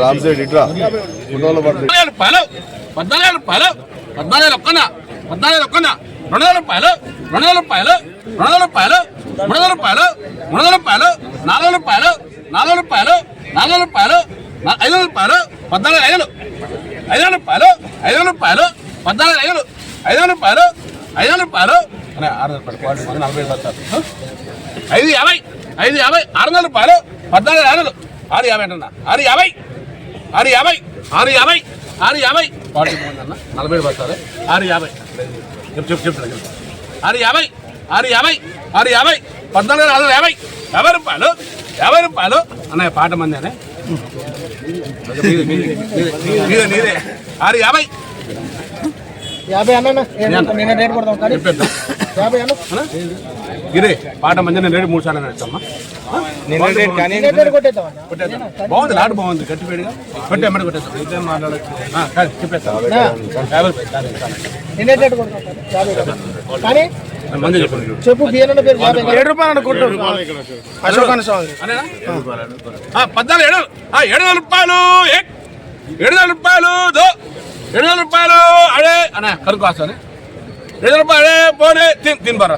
రామ్సేడ్ ఇట్రా. ఫోటోలో పడుతుంది పద్నాలుగు రూపాయలు పద్నాలుగు రూపాయలు పద్నాలుగు ఒక్కన పద్నాలుగు ఒక్కన రెండు వేల రూపాయలు రెండు వేల రూపాయలు రెండు వందల రూపాయలు మూడు వందల రూపాయలు మూడు వందల రూపాయలు నాలుగు రూపాయలు నాలుగు రూపాయలు నాలుగు రూపాయలు ఐదు వందల రూపాయలు పద్నాలుగు ఐదులు ఐదు వందల రూపాయలు ఐదు వందల రూపాయలు పద్నాలుగు ఐదులు ఐదు వందల రూపాయలు ఐదు వందల రూపాయలు ఆరు వందల రూపాయలు నలభై ఐదు యాభై ఐదు యాభై ఆరు వందల రూపాయలు పద్నాలుగు యాభైలు ఆరు యాభై అంటున్నా ఆరు యాభై ఆరు యాభై ఆరు యాభై ఆరు యాభై క్వాలిటీ బాగుందన్న నలభై ఐదు బస్తాలు ఆరు యాభై చెప్పు చెప్పు చెప్పు. ఆరు యాభై ఆరు యాభై ఆరు యాభై పద్నాలుగు వేల ఆరు యాభై యాభై రూపాయలు యాభై రూపాయలు అన్నయ్య పాట మంది అనే మీదే మీదే ఆరు యాభై యాభై అన్న నేను రేట్ కొడతాం యాభై అన్న అన్న? గిరే పాట మంది నేను రేటు మూడు సార్లు బాగుంది లాడు బాగుంది గట్టి పేడిగా. కొట్టే ఎమ్మడి ఇదే మాట్లాడచ్చు. చెప్పేస్తాను చెప్పు ఏడు రూపాయలు స్వామి పద్నాలుగు ఏడు ఆ, ఏడు వందల రూపాయలు ఏ? ఏడు వందల రూపాయలు ఏడు వందల రూపాయలు అడే అనే కరుకు కాసు అని ఏడు రూపాయలు అడే పోనే తిన్ తిన్ బరా